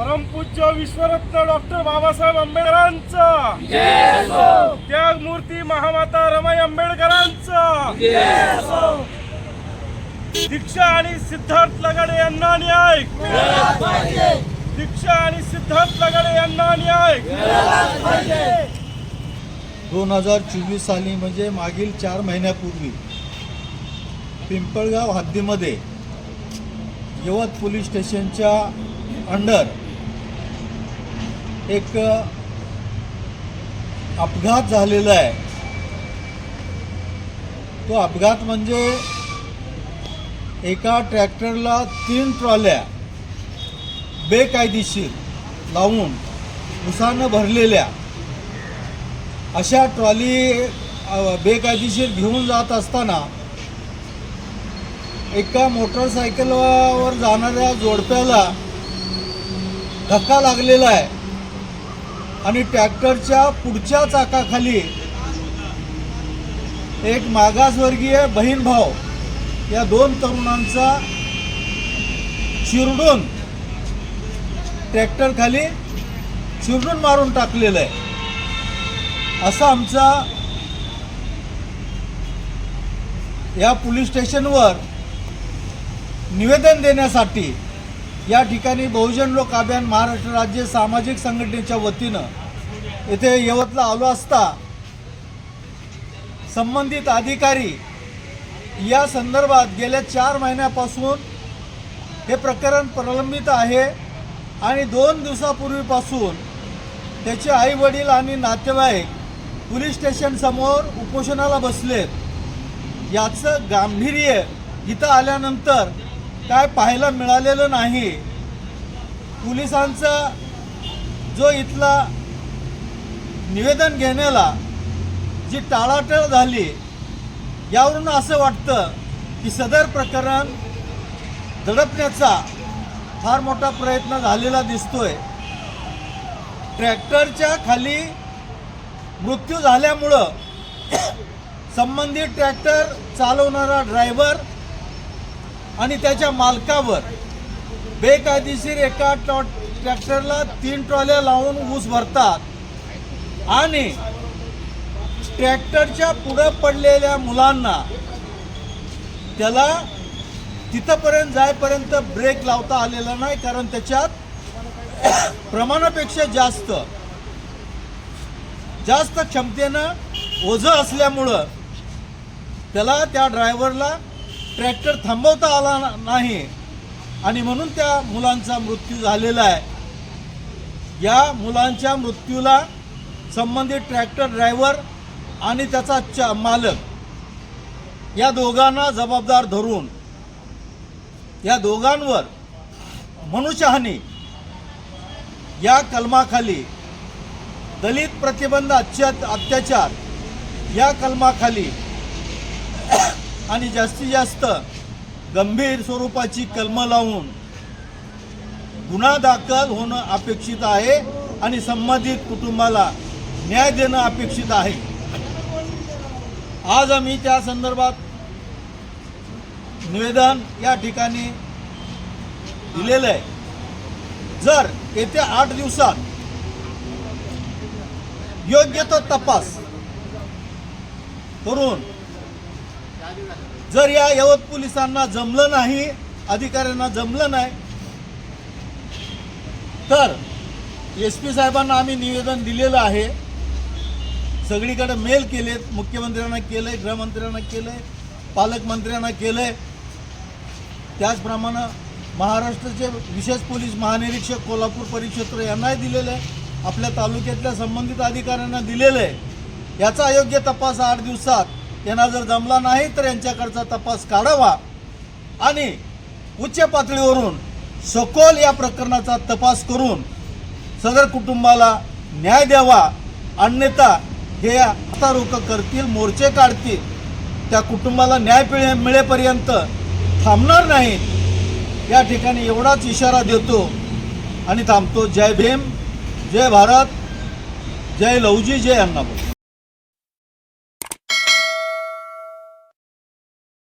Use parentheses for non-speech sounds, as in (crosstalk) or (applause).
परमपूज्य विश्वरत्न डॉक्टर बाबासाहेब आंबेडकरांचा. त्यागमूर्ती महामाता रमाई आंबेडकरांचा. दीक्षा आणि सिद्धार्थ लगाडे यांना न्याय. दीक्षा आणि सिद्धार्थ लगाडे यांना न्याय. दोन हजार चोवीस साली म्हणजे मागील चार महिन्यापूर्वी पिंपळगाव हद्दीमध्ये यवत पोलीस स्टेशनच्या अंडर एक अपघात झालेला आहे. तो अपघात म्हणजे एका ट्रॅक्टरला तीन ट्रॉल्या बेकायदेशीर लावून उसानं भरलेल्या अशा ट्रॉली बेकायदेशीर घेऊन जात असताना एका मोटरसायकलवर जाणाऱ्या जोडप्याला धक्का लागलेला आहे. आणि ट्रॅक्टरच्या पुढच्या चाकाखाली एक मागासवर्गीय बहीण भाव या दोन तरुणांचा चिरडून ट्रॅक्टरखाली चिरडून मारून टाकलेलं आहे. असा आमचा या पोलीस स्टेशनवर निवेदन देण्यासाठी या ठिकाणी बहुजन लोक अभियान महाराष्ट्र राज्य सामाजिक संघटनेच्या वतीनं येथे यवतला आलो असता संबंधित अधिकारी या संदर्भात गेल्या चार महिन्यापासून हे प्रकरण प्रलंबित आहे आणि दोन दिवसापूर्वीपासून त्याचे आई वडील आणि नातेवाईक पोलीस स्टेशनसमोर उपोषणाला बसलेत. याचं गांभीर्य इथं आल्यानंतर काय पाहायला मिळालेलं नाही. पोलिसांचा जो इथला निवेदन घेण्याला जी टाळाटळ झाली यावरून असं वाटतं की सदर प्रकरण दडपण्याचा फार मोठा प्रयत्न झालेला दिसतोय. ट्रॅक्टरच्या खाली मृत्यू झाल्यामुळं (clears throat) संबंधित ट्रॅक्टर चालवणारा ड्रायव्हर आणि त्याच्या मालकावर बेकायदेशीर एका ट्रॉ ट्रॅक्टरला तीन ट्रॉल्या लावून ऊस भरतात. आणि ट्रॅक्टरच्या पुढं पडलेल्या मुलांना त्याला तिथंपर्यंत जायपर्यंत ब्रेक लावता आलेला नाही कारण त्याच्यात प्रमाणापेक्षा जास्त जास्त क्षमतेनं ओझं असल्यामुळं त्याला त्या ड्रायव्हरला ट्रॅक्टर थांबवता आला नाही. आणि म्हणून त्या मुलांचा मृत्यू झालेला आहे. या मुलांच्या मृत्यूला संबंधित ट्रॅक्टर ड्रायव्हर आणि त्याचा च मालक या दोघांना जबाबदार धरून या दोघांवर मनुष्यहानी या कलमाखाली दलित प्रतिबंध अत्या अत्याचार या कलमाखाली आणि जास्तीत जास्त गंभीर स्वरूपाची कलमं लावून गुन्हा दाखल होणं अपेक्षित आहे आणि संबंधित कुटुंबाला न्याय देणं अपेक्षित आहे. आज आम्ही त्या संदर्भात निवेदन या ठिकाणी दिलेलं आहे. जर येत्या आठ दिवसात योग्य तो तपास करून जर या यवत पोलिसांना जमलं नाही अधिकाऱ्यांना जमलं नाही तर एस पी साहेबांना आम्ही निवेदन दिलेलं आहे. सगळीकडे मेल केलेत मुख्यमंत्र्यांना केलंय गृहमंत्र्यांना केलंय पालकमंत्र्यांना केलंय. त्याचप्रमाणे महाराष्ट्राचे विशेष पोलीस महानिरीक्षक कोल्हापूर परिक्षेत्र यांनाही दिलेलं आहे. आपल्या तालुक्यातल्या संबंधित अधिकाऱ्यांना दिलेलं आहे. याचा अयोग्य तपास आठ दिवसात त्यांना जर जमला नाही तर यांच्याकडचा तपास काढावा. आणि उच्च पातळीवरून सखोल या प्रकरणाचा तपास करून सदर कुटुंबाला न्याय द्यावा. अन्यथा हे आता रोक करतील मोर्चे काढतील. त्या कुटुंबाला न्याय पिळे मिळेपर्यंत थांबणार नाहीत या ठिकाणी एवढाच इशारा देतो आणि थांबतो. जय भीम जय भारत जय लवजी जय अण्णाभाऊ.